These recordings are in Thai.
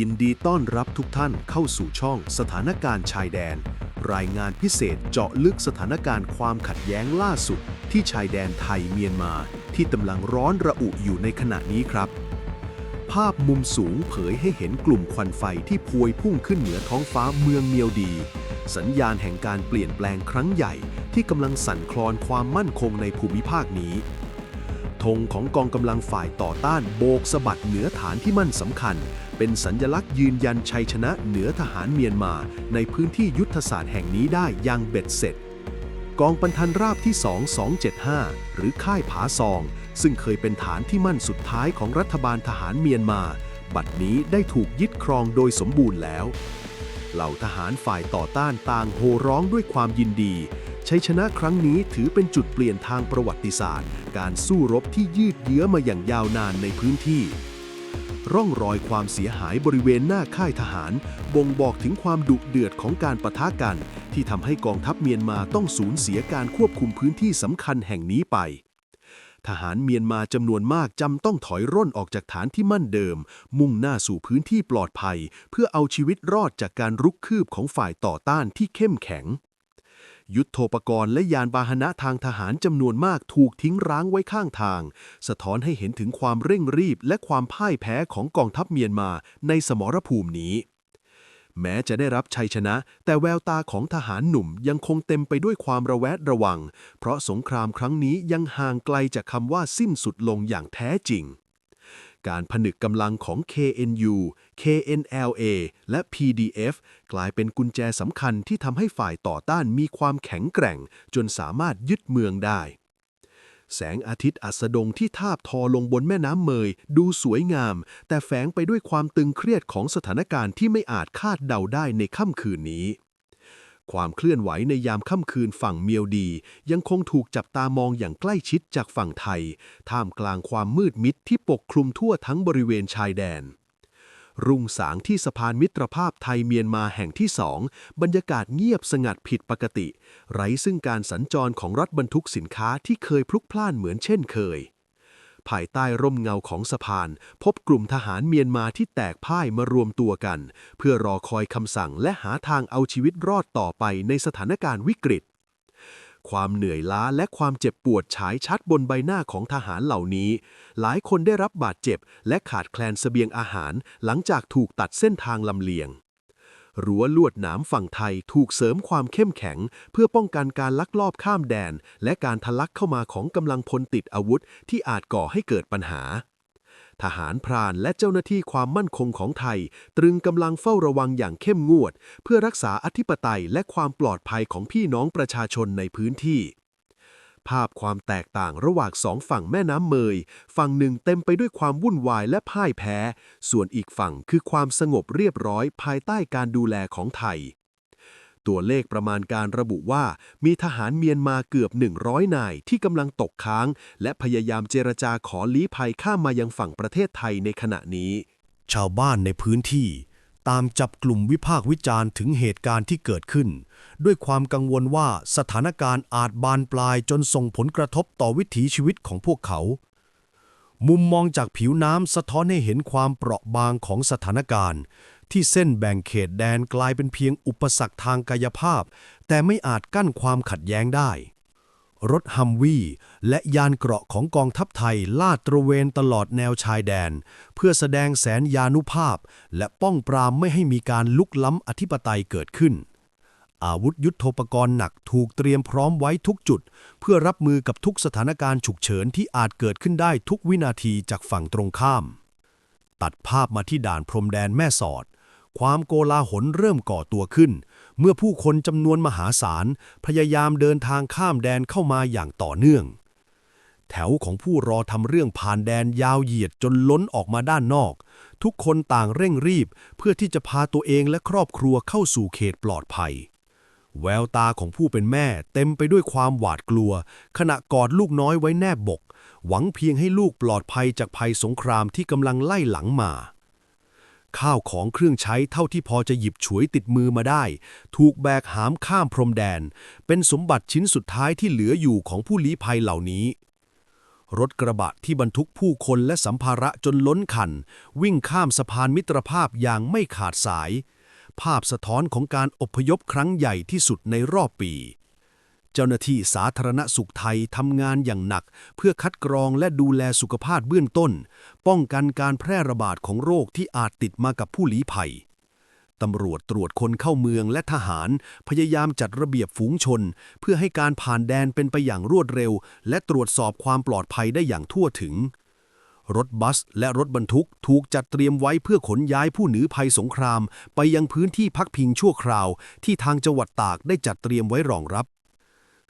ยินดีต้อนรับทุกท่านเข้าสู่ช่องสถานการณ์ชายแดน รายงานพิเศษเจาะลึกสถานการณ์ความขัดแย้งล่าสุด ที่ชายแดนไทยเมียนมา ที่กำลังร้อนระอุอยู่ในขณะนี้ครับ ภาพมุมสูงเผยให้เห็นกลุ่มควันไฟที่พวยพุ่งขึ้นเหนือท้องฟ้าเมืองเมียวดี สัญญาณแห่งการเปลี่ยนแปลงครั้งใหญ่ ที่กำลังสั่นคลอนความมั่นคงในภูมิภาคนี้ ธงของกองกำลังฝ่ายต่อต้านโบกสะบัดเหนือฐานที่มั่นสำคัญ เป็นสัญญลักษณ์ยืนยันชัยชนะเหนือทหารเมียนมา ในพื้นที่ยุทธศาสตร์แห่งนี้ได้อย่างเบ็ดเสร็จ กองปันทันราบที่ 2275 หรือค่ายผาซอง ซึ่งเคยเป็นฐานที่มั่นสุดท้ายของรัฐบาลทหารเมียนมา บัดนี้ได้ถูกยึดครองโดยสมบูรณ์แล้ว เหล่าทหารฝ่ายต่อต้านต่างโห่ร้องด้วยความยินดี ชัยชนะครั้งนี้ถือเป็นจุดเปลี่ยนทางประวัติศาสตร์ การสู้รบที่ยืดเยื้อมาอย่างยาวนานในพื้นที่ ร่องรอยความเสียหายบริเวณหน้าค่ายทหาร บ่งบอกถึงความดุเดือดของการปะทะกัน ที่ทำให้กองทัพเมียนมาต้องสูญเสียการควบคุมพื้นที่สำคัญแห่งนี้ไปทหารเมียนมาจำนวนมากจำต้องถอยร่นออกจากฐานที่มั่นเดิม มุ่งหน้าสู่พื้นที่ปลอดภัย เพื่อเอาชีวิตรอดจากการรุกคืบของฝ่ายต่อต้านที่เข้มแข็ง ยุทธโธปกรณ์และยานพาหนะทางทหารจำนวนมากถูกทิ้งร้างไว้ข้างทาง สะท้อนให้เห็นถึงความเร่งรีบและความพ่ายแพ้ของกองทัพเมียนมาในสมรภูมินี้ แม้จะได้รับชัยชนะ แต่แววตาของทหารหนุ่มยังคงเต็มไปด้วยความระแวดระวัง เพราะสงครามครั้งนี้ยังห่างไกลจากคำว่าสิ้นสุดลงอย่างแท้จริง การผนึกกำลังของ KNU KNLA และ PDF กลายเป็นกุญแจสำคัญที่ทำให้ฝ่ายต่อต้านมีความแข็งแกร่ง จนสามารถยึดเมืองได้ แสงอาทิตย์อัสดงที่ทาบทอลงบนแม่น้ำเมย ดูสวยงาม แต่แฝงไปด้วยความตึงเครียดของสถานการณ์ที่ไม่อาจคาดเดาได้ในค่ำคืนนี้ ความเคลื่อนไหวในยามค่ำคืนฝั่งเมียวดี ยังคงถูกจับตามองอย่างใกล้ชิดจากฝั่งไทย ท่ามกลางความมืดมิดที่ปกคลุมทั่วทั้งบริเวณชายแดน รุ่งสางที่สะพานมิตรภาพไทยเมียนมาแห่งที่สอง บรรยากาศเงียบสงัดผิดปกติ ไร้ซึ่งการสัญจรของรถบรรทุกสินค้าที่เคยพลุกพล่านเหมือนเช่นเคย ภายใต้ร่มเงาของสะพาน พบกลุ่มทหารเมียนมาที่แตกพ่ายมารวมตัวกัน เพื่อรอคอยคำสั่งและหาทางเอาชีวิตรอดต่อไปในสถานการณ์วิกฤต ความเหนื่อยล้าและความเจ็บปวดฉายชัดบนใบหน้าของทหารเหล่านี้ หลายคนได้รับบาดเจ็บและขาดแคลนเสบียงอาหารหลังจากถูกตัดเส้นทางลำเลียง รั้วลวดหนามฝั่งไทยถูกเสริมความเข้มแข็ง เพื่อป้องกันการลักลอบข้ามแดน และการทะลักเข้ามาของกำลังพลติดอาวุธที่อาจก่อให้เกิดปัญหา ทหารพรานและเจ้าหน้าที่ความมั่นคงของไทย ตรึงกำลังเฝ้าระวังอย่างเข้มงวด เพื่อรักษาอธิปไตยและความปลอดภัยของพี่น้องประชาชนในพื้นที่ ภาพความแตกต่างระหว่างสองฝั่งแม่น้ำเมย ฝั่งหนึ่งเต็มไปด้วยความวุ่นวายและพ่ายแพ้ ส่วนอีกฝั่งคือความสงบเรียบร้อยภายใต้การดูแลของไทย ตัวเลขประมาณการระบุว่า มีทหารเมียนมาเกือบ 100 นายที่กำลังตกค้าง และพยายามเจรจาขอลี้ภัยข้ามมายังฝั่งประเทศไทยในขณะนี้ ชาวบ้านในพื้นที่ ตามจับกลุ่มวิพากษ์วิจารณ์ถึงเหตุการณ์ที่เกิดขึ้น ด้วยความกังวลว่าสถานการณ์อาจบานปลายจนส่งผลกระทบต่อวิถีชีวิตของพวกเขา มุมมองจากผิวน้ำสะท้อนให้เห็นความเปราะบางของสถานการณ์ ที่เส้นแบ่งเขตแดนกลายเป็นเพียงอุปสรรคทางกายภาพ แต่ไม่อาจกั้นความขัดแย้งได้ รถฮัมวี่และยานเกราะของกองทัพไทยลาดตระเวนตลอดแนวชายแดน เพื่อแสดงแสนยานุภาพ และป้องปรามไม่ให้มีการลุกล้ำอธิปไตยเกิดขึ้น อาวุธยุทโธปกรณ์หนักถูกเตรียมพร้อมไว้ทุกจุด เพื่อรับมือกับทุกสถานการณ์ฉุกเฉินที่อาจเกิดขึ้นได้ทุกวินาทีจากฝั่งตรงข้าม ตัดภาพมาที่ด่านพรมแดนแม่สอด ความโกลาหลเริ่มก่อตัวขึ้น เมื่อผู้คนจำนวนมหาศาลพยายามเดินทางข้ามแดนเข้ามาอย่างต่อเนื่อง แถวของผู้รอทำเรื่องผ่านแดนยาวเหยียดจนล้นออกมาด้านนอก ทุกคนต่างเร่งรีบเพื่อที่จะพาตัวเองและครอบครัวเข้าสู่เขตปลอดภัย แววตาของผู้เป็นแม่เต็มไปด้วยความหวาดกลัว ขณะกอดลูกน้อยไว้แนบบก หวังเพียงให้ลูกปลอดภัยจากภัยสงครามที่กำลังไล่หลังมา ข้าวของเครื่องใช้เท่าที่พอจะหยิบฉวยติดมือมาได้ ถูกแบกหามข้ามพรมแดน เป็นสมบัติชิ้นสุดท้ายที่เหลืออยู่ของผู้ลี้ภัยเหล่านี้ รถกระบะที่บรรทุกผู้คนและสัมภาระจนล้นคัน วิ่งข้ามสะพานมิตรภาพอย่างไม่ขาดสาย ภาพสะท้อนของการอพยพครั้งใหญ่ที่สุดในรอบปี เจ้าหน้าที่สาธารณสุขไทยทำงานอย่างหนัก เพื่อคัดกรองและดูแลสุขภาพเบื้องต้น ป้องกันการแพร่ระบาดของโรคที่อาจติดมากับผู้ลี้ภัยตำรวจตรวจคนเข้าเมืองและทหาร พยายามจัดระเบียบฝูงชน เพื่อให้การผ่านแดนเป็นไปอย่างรวดเร็ว และตรวจสอบความปลอดภัยได้อย่างทั่วถึง รถบัสและรถบรรทุกถูกจัดเตรียมไว้เพื่อขนย้ายผู้หนีภัยสงคราม ไปยังพื้นที่พักพิงชั่วคราว ที่ทางจังหวัดตากได้จัดเตรียมไว้รองรับ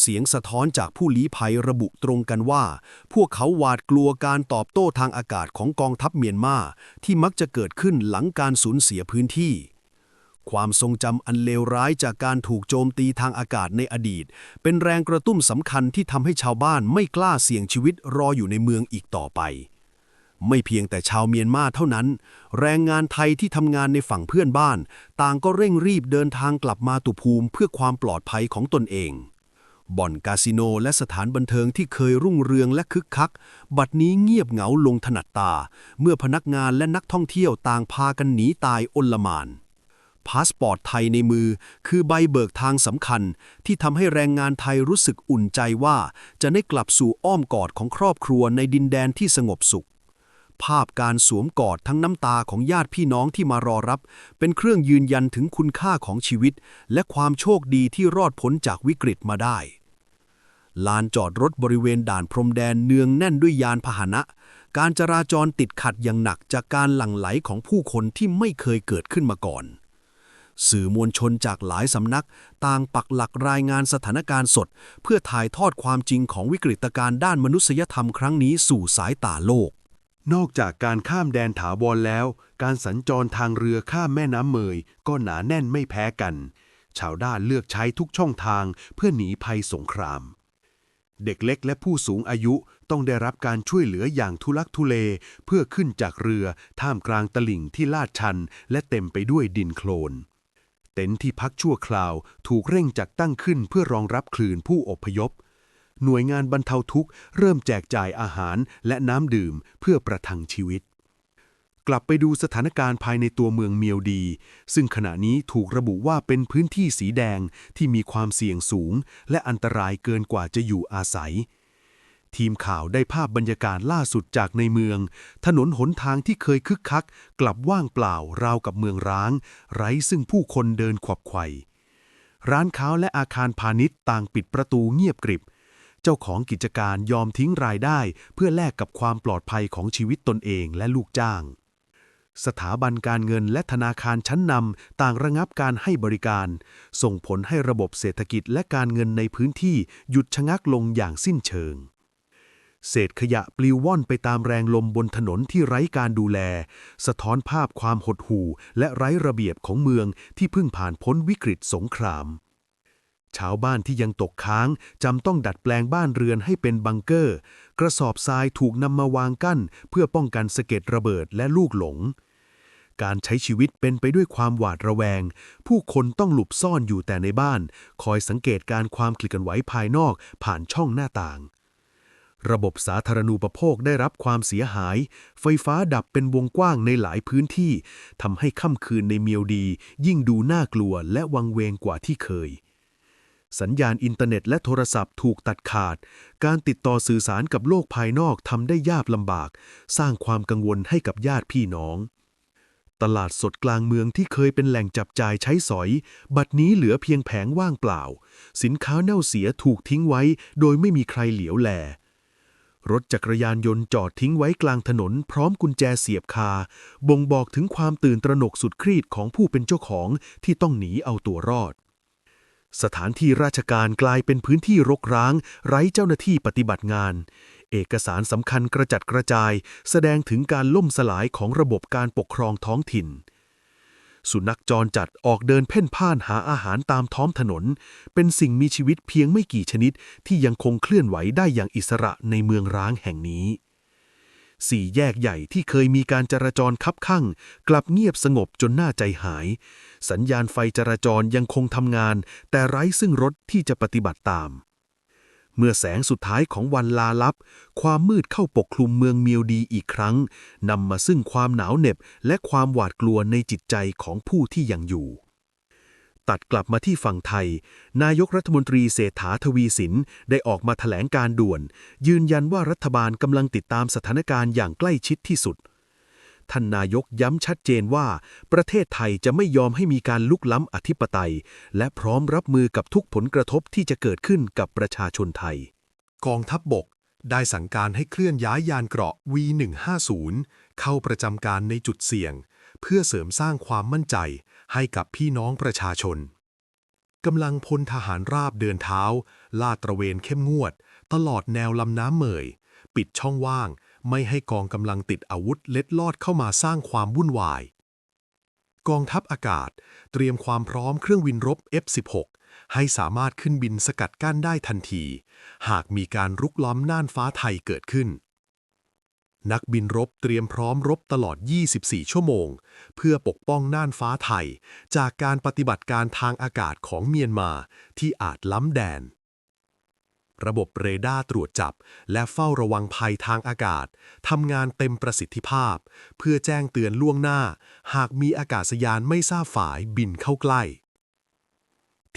เสียงสะท้อนจากผู้ลี้ภัยระบุตรงกันว่า พวกเขาหวาดกลัวการตอบโต้ทางอากาศของกองทัพเมียนมาที่มักจะเกิดขึ้นหลังการสูญเสียพื้นที่ ความทรงจำอันเลวร้ายจากการถูกโจมตีทางอากาศในอดีต เป็นแรงกระตุ้นสำคัญที่ทำให้ชาวบ้านไม่กล้าเสี่ยงชีวิตรออยู่ในเมืองอีกต่อไป ไม่เพียงแต่ชาวเมียนมาเท่านั้น แรงงานไทยที่ทำงานในฝั่งเพื่อนบ้าน ต่างก็เร่งรีบเดินทางกลับมาตุภูมิเพื่อความปลอดภัยของตนเอง บ่อนคาสิโนและสถานบันเทิงที่เคยรุ่งเรืองและคึกคัก บัดนี้เงียบเหงาลงถนัดตา เมื่อพนักงานและนักท่องเที่ยวต่างพากันหนีตายอลหมาน พาสปอร์ตไทยในมือคือใบเบิกทางสำคัญ ที่ทำให้แรงงานไทยรู้สึกอุ่นใจว่า จะได้กลับสู่อ้อมกอดของครอบครัวในดินแดนที่สงบสุขภาพการสวมกอดทั้งน้ำตาของญาติพี่น้องที่มารอรับ เป็นเครื่องยืนยันถึงคุณค่าของชีวิต และความโชคดีที่รอดพ้นจากวิกฤตมาได้ ลานจอดรถบริเวณด่านพรมแดนเนืองแน่นด้วยยานพาหนะ การจราจรติดขัดอย่างหนักจากการหลั่งไหลของผู้คนที่ไม่เคยเกิดขึ้นมาก่อน สื่อมวลชนจากหลายสำนักต่างปักหลักรายงานสถานการณ์สด เพื่อถ่ายทอดความจริงของวิกฤตการณ์ด้านมนุษยธรรมครั้งนี้สู่สายตาโลก นอกจากการข้ามแดนถาวรแล้ว การสัญจรทางเรือข้ามแม่น้ำเมยก็หนาแน่นไม่แพ้กัน ชาวด้านเลือกใช้ทุกช่องทางเพื่อหนีภัยสงคราม เด็กเล็กและผู้สูงอายุต้องได้รับการช่วยเหลืออย่างทุลักทุเล เพื่อขึ้นจากเรือท่ามกลางตลิ่งที่ลาดชัน และเต็มไปด้วยดินโคลน เต็นท์ที่พักชั่วคราวถูกเร่งจัดตั้งขึ้นเพื่อรองรับคลื่นผู้อพยพ หน่วยงานบรรเทาทุกข์เริ่มแจกจ่ายอาหารและน้ำดื่มเพื่อประทังชีวิต กลับไปดูสถานการณ์ภายในตัวเมืองเมียวดี ซึ่งขณะนี้ถูกระบุว่าเป็นพื้นที่สีแดงที่มีความเสี่ยงสูง และอันตรายเกินกว่าจะอยู่อาศัย ทีมข่าวได้ภาพบรรยากาศล่าสุดจากในเมือง ถนนหนทางที่เคยคึกคัก กลับว่างเปล่าราวกับเมืองร้าง ไร้ซึ่งผู้คนเดินขวับไขว่ร้านค้าและอาคารพาณิชย์ต่างปิดประตูเงียบกริบ เจ้าของกิจการยอมทิ้งรายได้เพื่อแลกกับความปลอดภัยของชีวิตตนเองและลูกจ้าง สถาบันการเงินและธนาคารชั้นนำต่างระงับการให้บริการ ส่งผลให้ระบบเศรษฐกิจและการเงินในพื้นที่หยุดชะงักลงอย่างสิ้นเชิง เศษขยะปลิวว่อนไปตามแรงลมบนถนนที่ไร้การดูแล สะท้อนภาพความหดหู่และไร้ระเบียบของเมืองที่เพิ่งผ่านพ้นวิกฤตสงครามชาวบ้านที่ยังตกค้างจำต้องดัดแปลงบ้านเรือนให้เป็นบังเกอร์ กระสอบทรายถูกนำมาวางกั้น เพื่อป้องกันสะเก็ดระเบิดและลูกหลง การใช้ชีวิตเป็นไปด้วยความหวาดระแวง ผู้คนต้องหลบซ่อนอยู่แต่ในบ้าน คอยสังเกตการความคลื่อนไหวภายนอกผ่านช่องหน้าต่าง ระบบสาธารณูปโภคได้รับความเสียหาย ไฟฟ้าดับเป็นวงกว้างในหลายพื้นที่ทำให้ค่ำคืนในเมียวดี ยิ่งดูน่ากลัวและวังเวงกว่าที่เคยสัญญาณอินเทอร์เน็ตและโทรศัพท์ถูกตัดขาด การติดต่อสื่อสารกับโลกภายนอกทำได้ยากลำบาก สร้างความกังวลให้กับญาติพี่น้อง ตลาดสดกลางเมืองที่เคยเป็นแหล่งจับจ่ายใช้สอย บัดนี้เหลือเพียงแผงว่างเปล่า สินค้าเน่าเสียถูกทิ้งไว้ โดยไม่มีใครเหลียวแล รถจักรยานยนต์จอดทิ้งไว้กลางถนน พร้อมกุญแจเสียบคา บ่งบอกถึงความตื่นตระหนกสุดครีดของผู้เป็นเจ้าของที่ต้องหนีเอาตัวรอด สถานที่ราชการกลายเป็นพื้นที่รกร้าง ไร้เจ้าหน้าที่ปฏิบัติงาน เอกสารสำคัญกระจัดกระจาย แสดงถึงการล่มสลายของระบบการปกครองท้องถิ่น สุนัขจรจัดออกเดินเพ่นพ่านหาอาหารตามท้องถนน เป็นสิ่งมีชีวิตเพียงไม่กี่ชนิดที่ยังคงเคลื่อนไหวได้อย่างอิสระในเมืองร้างแห่งนี้สี่แยกใหญ่ที่เคยมีการจราจรคับข้างกลับเงียบสงบจนน่าใจหาย สัญญาณไฟจราจรยังคงทำงาน แต่ไร้ซึ่งรถที่จะปฏิบัติตาม เมื่อแสงสุดท้ายของวันลาลับ ความมืดเข้าปกคลุมเมืองเมียวดีอีกครั้งนำมาซึ่งความหนาวเหน็บและความหวาดกลัวในจิตใจของผู้ที่ยังอยู่ ตัดกลับมาที่ฝั่งไทย นายกรัฐมนตรีเศรษฐาทวีสินได้ออกมาแถลงการด่วน ยืนยันว่ารัฐบาลกำลังติดตามสถานการณ์อย่างใกล้ชิดที่สุด ท่านนายกย้ำชัดเจนว่า ประเทศไทยจะไม่ยอมให้มีการลุกล้ำอธิปไตย และพร้อมรับมือกับทุกผลกระทบที่จะเกิดขึ้นกับประชาชนไทย กองทัพบบกได้สั่งการให้เคลื่อนย้ายยานเกราะ V150 เข้าประจำการในจุดเสี่ยง เพื่อเสริมสร้างความมั่นใจให้กับพี่น้องประชาชนกำลังพลทหารราบเดินเท้า ลาดตระเวนเข้มงวด ตลอดแนวลำน้ำเมย ปิดช่องว่าง ไม่ให้กองกำลังติดอาวุธเล็ดลอดเข้ามาสร้างความวุ่นวาย กองทัพอากาศเตรียมความพร้อมเครื่องบินรบ F-16 ให้สามารถขึ้นบินสกัดกั้นได้ทันที หากมีการรุกล้อมน่านฟ้าไทยเกิดขึ้น นักบินรบเตรียมพร้อมรบตลอด 24 ชั่วโมง เพื่อปกป้องน่านฟ้าไทย จากการปฏิบัติการทางอากาศของเมียนมาที่อาจล้ำแดน ระบบเรดาร์ตรวจจับ และเฝ้าระวังภัยทางอากาศ ทำงานเต็มประสิทธิภาพ เพื่อแจ้งเตือนล่วงหน้า หากมีอากาศยานไม่ทราบฝ่ายบินเข้าใกล้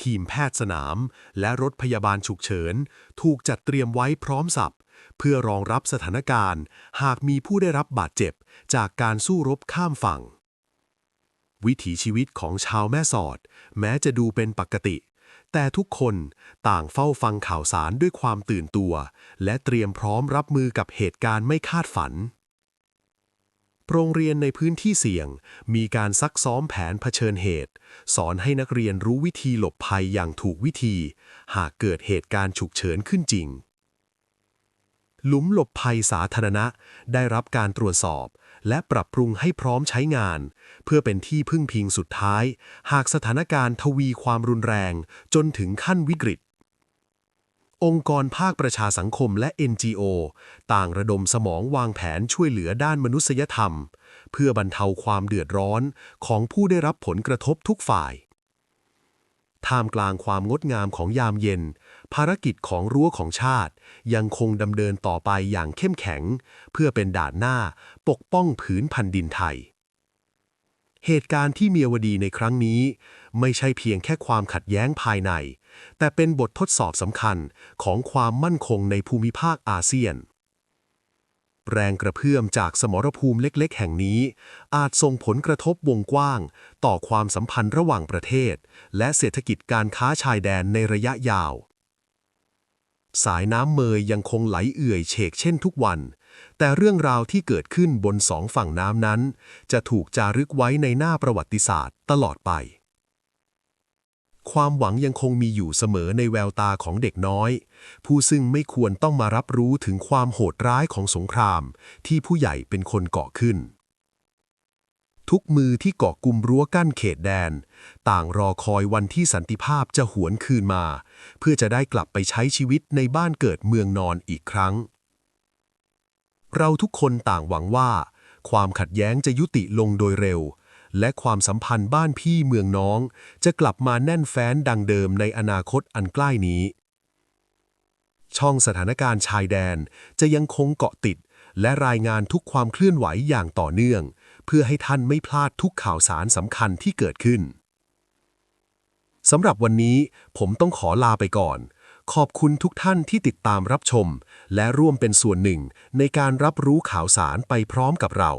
ทีมแพทย์สนาม และรถพยาบาลฉุกเฉิน ถูกจัดเตรียมไว้พร้อมสับ เพื่อรองรับสถานการณ์ หากมีผู้ได้รับบาดเจ็บ จากการสู้รบข้ามฝั่งวิถีชีวิตของชาวแม่สอด แม้จะดูเป็นปกติ แต่ทุกคนต่างเฝ้าฟังข่าวสารด้วยความตื่นตัว และเตรียมพร้อมรับมือกับเหตุการณ์ไม่คาดฝัน โรงเรียนในพื้นที่เสี่ยง มีการซักซ้อมแผนเผชิญเหตุ สอนให้นักเรียนรู้วิธีหลบภัยอย่างถูกวิธี หากเกิดเหตุการณ์ฉุกเฉินขึ้นจริงหลุมหลบภัยสาธารณะได้รับการตรวจสอบ และปรับปรุงให้พร้อมใช้งาน เพื่อเป็นที่พึ่งพิงสุดท้าย หากสถานการณ์ทวีความรุนแรง จนถึงขั้นวิกฤต องค์กรภาคประชาสังคมและ NGO ต่างระดมสมองวางแผนช่วยเหลือด้านมนุษยธรรม เพื่อบรรเทาความเดือดร้อนของผู้ได้รับผลกระทบทุกฝ่าย ท่ามกลางความงดงามของยามเย็น ภารกิจของรั้วของชาติ ยังคงดำเนินต่อไปอย่างเข้มแข็ง เพื่อเป็นด่านหน้าปกป้องผืนแผ่นดินไทย เหตุการณ์ที่เมียวดีในครั้งนี้ ไม่ใช่เพียงแค่ความขัดแย้งภายใน แต่เป็นบททดสอบสำคัญของความมั่นคงในภูมิภาคอาเซียน แรงกระเพื่อมจากสมรภูมิเล็กๆ แห่งนี้ อาจส่งผลกระทบวงกว้าง ต่อความสัมพันธ์ระหว่างประเทศ และเศรษฐกิจการค้าชายแดนในระยะยาว สายน้ำเมยยังคงไหลเอื่อยเฉกเช่นทุกวัน แต่เรื่องราวที่เกิดขึ้นบนสองฝั่งน้ำนั้น จะถูกจารึกไว้ในหน้าประวัติศาสตร์ตลอดไป ความหวังยังคงมีอยู่เสมอในแววตาของเด็กน้อย ผู้ซึ่งไม่ควรต้องมารับรู้ถึงความโหดร้ายของสงคราม ที่ผู้ใหญ่เป็นคนก่อขึ้น ทุกมือที่เกาะกลุ่มรั้วกั้นเขตแดน ต่างรอคอยวันที่สันติภาพจะหวนคืนมา เพื่อจะได้กลับไปใช้ชีวิตในบ้านเกิดเมืองนอนอีกครั้ง เราทุกคนต่างหวังว่า ความขัดแย้งจะยุติลงโดยเร็ว และความสัมพันธ์บ้านพี่เมืองน้อง จะกลับมาแน่นแฟ้นดังเดิมในอนาคตอันใกล้นี้ ช่องสถานการณ์ชายแดนจะยังคงเกาะติด และรายงานทุกความเคลื่อนไหวอย่างต่อเนื่อง เพื่อให้ท่านไม่พลาดทุกข่าวสารสำคัญที่เกิดขึ้นสำหรับวันนี้ผมต้องขอลาไปก่อน ขอบคุณทุกท่านที่ติดตามรับชม และร่วมเป็นส่วนหนึ่งในการรับรู้ข่าวสารไปพร้อมกับเรา